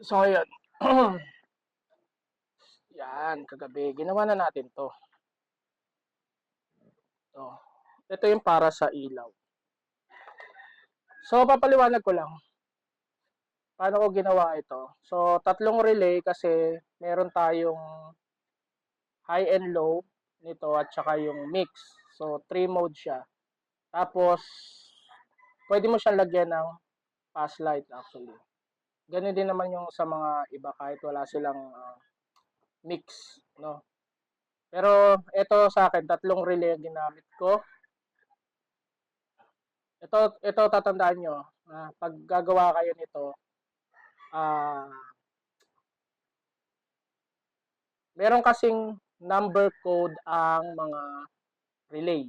So, ngayon. Yan, kagabi. Ginawa na natin to. To. Ito yung para sa ilaw. So, papaliwanag ko lang. Paano ko ginawa ito? So, tatlong relay kasi meron tayong high and low nito at saka yung mix. So, three mode siya. Tapos, pwede mo siyang lagyan ng pass light actually. Ganun din naman yung sa mga iba kahit wala silang ah, mix, no? Pero ito sa akin, tatlong relay ang ginamit ko. Ito, ito tatandaan nyo, ah, pag gagawa kayo nito, ah, meron kasing number code ang mga relay.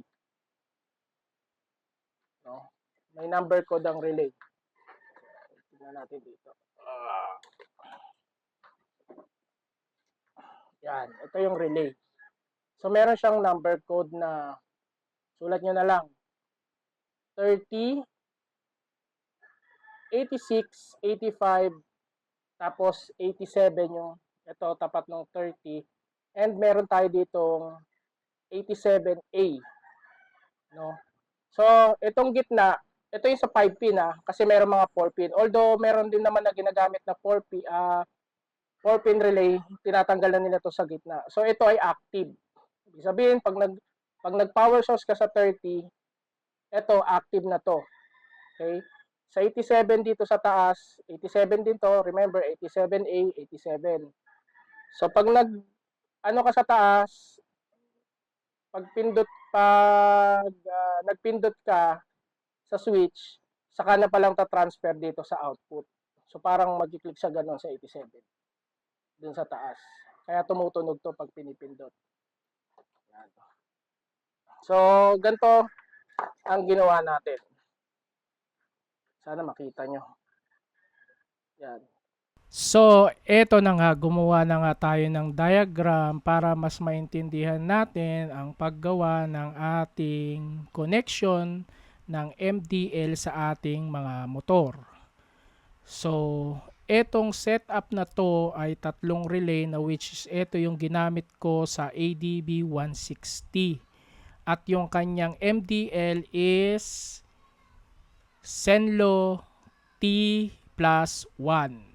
No? May number code ang relay. Tingnan natin dito. Yan, ito yung relay. So meron siyang number code na sulat nyo na lang. 30 86 85 tapos 87 yung ito tapat ng 30 and meron tayo ditong 87A no so itong gitna ito yung sa 5 pin ah kasi meron mga 4 pin although meron din naman na ginagamit na 4 pin ah 4 pin relay tinatanggal na nila to sa gitna. So ito ay active. Ibig sabihin pag nag pag nag power source ka sa 30 ito active na to. Okay? Sa 87 dito sa taas, 87 din to, remember 87A, 87. So pag nag ano ka sa taas, pag pindot pag ah, nagpindot ka sa switch, saka na palang ta-transfer dito sa output. So parang magki-click siya ganun sa 87 dun sa taas. Kaya tumutunog to pag pinipindot. Yan. So ganito ang ginawa natin. Sana makita nyo. Yan. So, eto na nga, gumawa na nga tayo ng diagram para mas maintindihan natin ang paggawa ng ating connection ng MDL sa ating mga motor. So, etong setup na to ay tatlong relay na which is ito yung ginamit ko sa ADB 160. At yung kanyang MDL is Senlo T plus 1.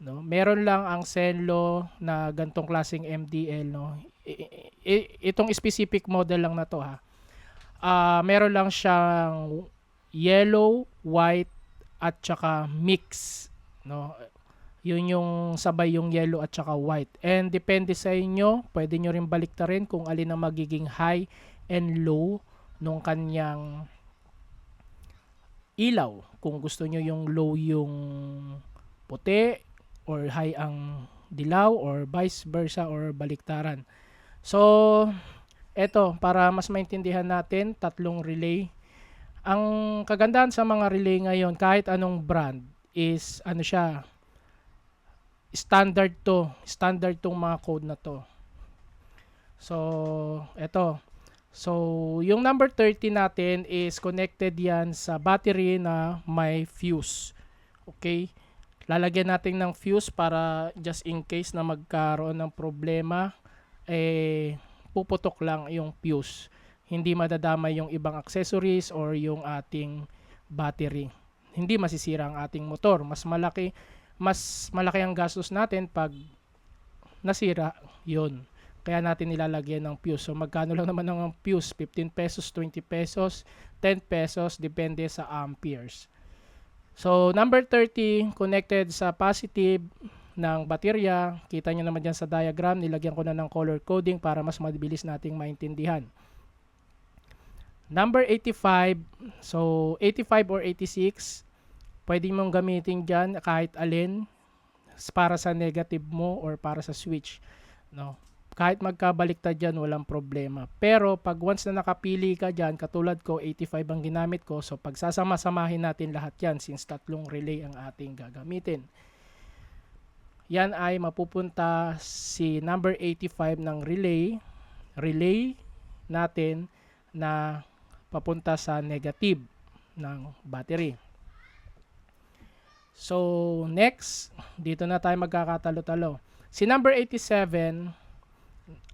No? Meron lang ang Senlo na gantong klaseng MDL. No? I- itong specific model lang na to ha. Ah, meron lang siyang yellow, white, at saka mix. No? Yun yung sabay yung yellow at saka white. And depende sa inyo, pwede nyo rin baliktarin kung alin ang magiging high and low nung kanyang ilaw. Kung gusto nyo yung low yung puti or high ang dilaw or vice versa or baliktaran. So, eto, para mas maintindihan natin, tatlong relay. Ang kagandahan sa mga relay ngayon, kahit anong brand, is ano siya, standard to. Standard tong mga code na to. So, eto. So, yung number 30 natin is connected yan sa battery na may fuse. Okay? Lalagyan natin ng fuse para just in case na magkaroon ng problema, eh, puputok lang yung fuse. Hindi madadama yung ibang accessories or yung ating battery. Hindi masisira ang ating motor. Mas malaki, mas malaki ang gastos natin pag nasira yun. Kaya natin nilalagyan ng fuse. So magkano lang naman ang fuse? 15 pesos, 20 pesos, 10 pesos, depende sa amperes. So number 30, connected sa positive ng baterya. Kita nyo naman dyan sa diagram, nilagyan ko na ng color coding para mas mabilis nating maintindihan. Number 85, so 85 or 86, pwede mong gamitin dyan kahit alin para sa negative mo or para sa switch. No? kahit magkabaliktad dyan, walang problema. Pero pag once na nakapili ka dyan, katulad ko, 85 ang ginamit ko, so pagsasama-samahin natin lahat yan since tatlong relay ang ating gagamitin. Yan ay mapupunta si number 85 ng relay, relay natin na papunta sa negative ng battery. So, next, dito na tayo magkakatalo-talo. Si number 87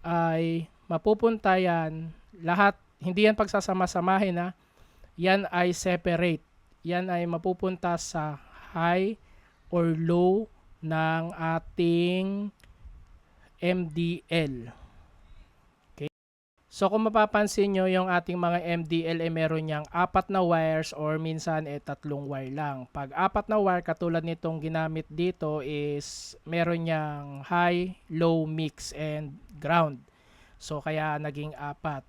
ay mapupunta yan lahat, hindi yan pagsasama-samahin ha. Yan ay separate. Yan ay mapupunta sa high or low ng ating MDL. Okay. So kung mapapansin nyo, yung ating mga MDL ay meron niyang apat na wires or minsan eh tatlong wire lang. Pag apat na wire, katulad nitong ginamit dito is meron niyang high, low, mix, and ground. So kaya naging apat.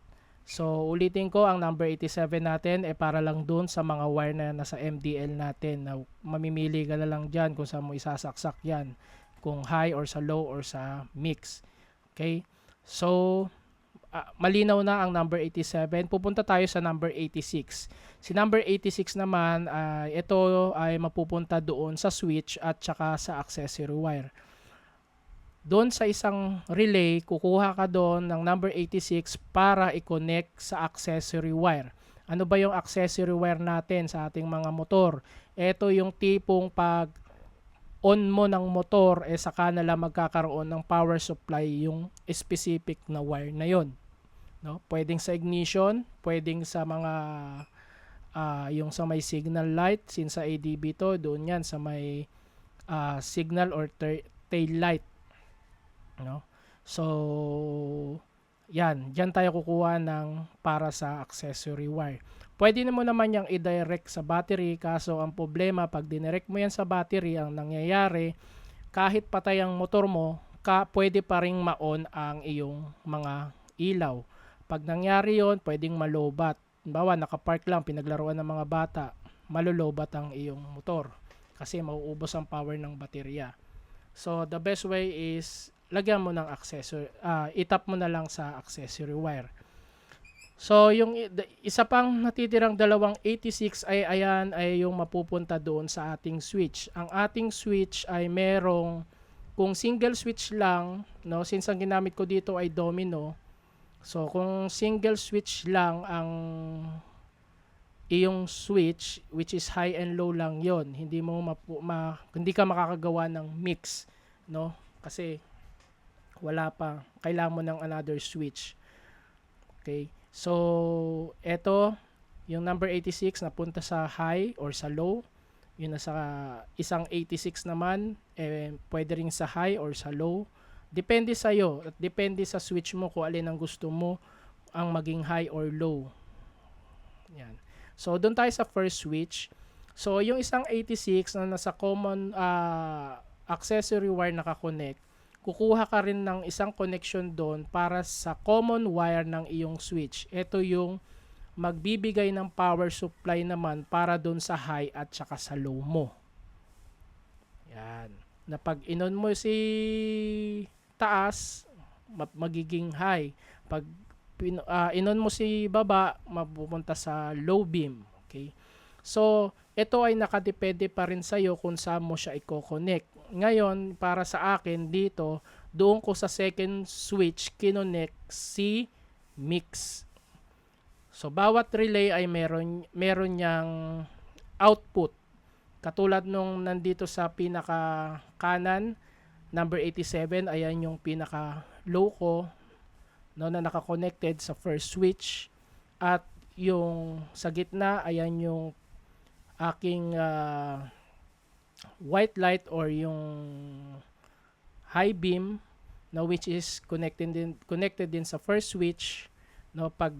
So ulitin ko, ang number 87 natin eh para lang dun sa mga wire na nasa MDL natin. Na mamimili ka na lang dyan kung saan mo isasaksak yan. Kung high or sa low or sa mix. Okay? So, ah, malinaw na ang number 87. Pupunta tayo sa number 86. Si number 86 naman, ah, ito ay mapupunta doon sa switch at saka sa accessory wire. Doon sa isang relay, kukuha ka doon ng number 86 para i-connect sa accessory wire. Ano ba yung accessory wire natin sa ating mga motor? Ito yung tipong pag on mo ng motor, eh saka na lang magkakaroon ng power supply yung specific na wire na yon. No? Pwedeng sa ignition, pwedeng sa mga ah, yung sa may signal light, since sa ADB to, doon yan sa may ah, signal or tail light. No? So, yan, diyan tayo kukuha ng para sa accessory wire. Pwede mo naman yang i-direct sa battery kaso ang problema pag dinirect mo yan sa battery ang nangyayari kahit patay ang motor mo ka pwede pa ring ma-on ang iyong mga ilaw. Pag nangyari yon pwedeng malobat. Bawa nakapark lang pinaglaruan ng mga bata, malulobat ang iyong motor kasi mauubos ang power ng baterya. So the best way is lagyan mo ng accessory, ah, itap mo na lang sa accessory wire. So, yung isa pang natitirang dalawang 86 ay ayan ay yung mapupunta doon sa ating switch. Ang ating switch ay merong kung single switch lang, no, since ang ginamit ko dito ay domino. So, kung single switch lang ang iyong switch which is high and low lang 'yon. Hindi mo mapu- ma, hindi ka makakagawa ng mix, no? Kasi wala pa. Kailangan mo ng another switch. Okay? So, eto, yung number 86 napunta sa high or sa low. Yung nasa isang 86 naman, eh, pwede rin sa high or sa low. Depende sa iyo at depende sa switch mo kung alin ang gusto mo ang maging high or low. Yan. So, doon tayo sa first switch. So, yung isang 86 na nasa common ah, accessory wire nakakonect, kukuha ka rin ng isang connection doon para sa common wire ng iyong switch. Ito yung magbibigay ng power supply naman para doon sa high at saka sa low mo. Yan. Na pag inon mo si taas, ma- magiging high. Pag ah, inon mo si baba, mapupunta sa low beam. Okay? So, ito ay nakadepende pa rin sa'yo kung saan mo siya i-connect. Ngayon, para sa akin dito, doon ko sa second switch kinonect si mix. So, bawat relay ay meron, meron niyang output. Katulad nung nandito sa pinaka kanan, number 87, ayan yung pinaka low ko no, na naka-connected sa first switch. At yung sa gitna, ayan yung aking ah, white light or yung high beam no which is connected din connected din sa first switch no? Pag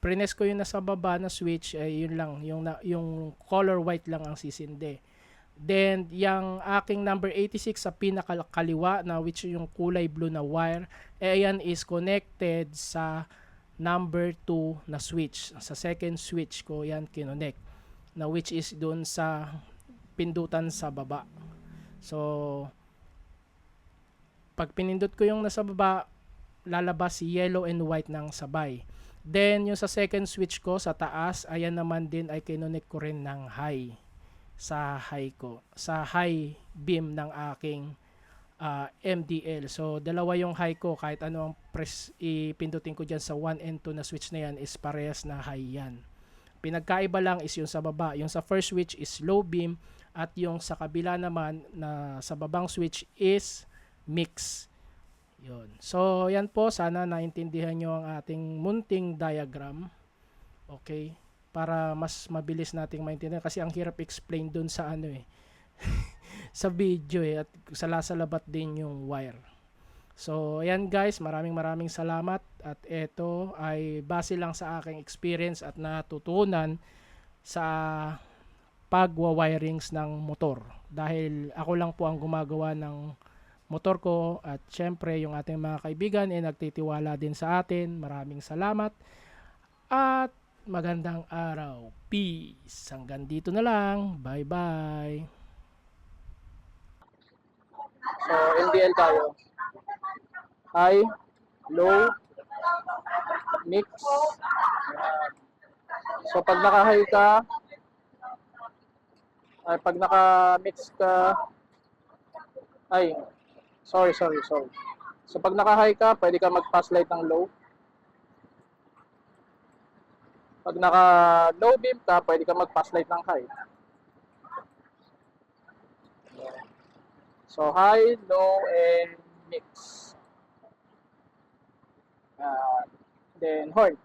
prines ko yung nasa baba na switch ay yun lang yung yung color white lang ang sisindi. Then yung aking number 86 sa pinakakaliwa na which yung kulay blue na wire eh ayan is connected sa number 2 na switch. Sa second switch ko yan kinonect na which is doon sa pindutan sa baba. So, pag pinindot ko yung nasa baba, lalabas yellow and white ng sabay. Then, yung sa second switch ko, sa taas, ayan naman din ay kinonek ko rin ng high sa high ko, sa high beam ng aking ah, MDL. So, dalawa yung high ko, kahit ano ang press, ipindutin ko dyan sa 1 and 2 na switch na yan, is parehas na high yan. Pinagkaiba lang is yung sa baba. Yung sa first switch is low beam at yung sa kabila naman na sa babang switch is mix. Yun. So, yan po. Sana naintindihan nyo ang ating munting diagram. Okay? Para mas mabilis nating maintindihan. Kasi ang hirap explain dun sa ano eh. sa video eh. At salasalabat din yung wire. So, ayan guys. Maraming maraming salamat. At ito ay base lang sa aking experience at natutunan sa pagwa-wirings ng motor. Dahil ako lang po ang gumagawa ng motor ko at syempre yung ating mga kaibigan ay nagtitiwala din sa atin. Maraming salamat at magandang araw. Peace. Hanggang dito na lang. Bye-bye. So, NDL tayo. High, low, mix. So, pag naka-high ka, ay pag naka-mix ka, ay, sorry, sorry, sorry. So, pag naka-high ka, pwede ka mag-pass light ng low. Pag naka-low beam ka, pwede ka mag-pass light ng high. So, high, low, and mix. Uh, then, horn.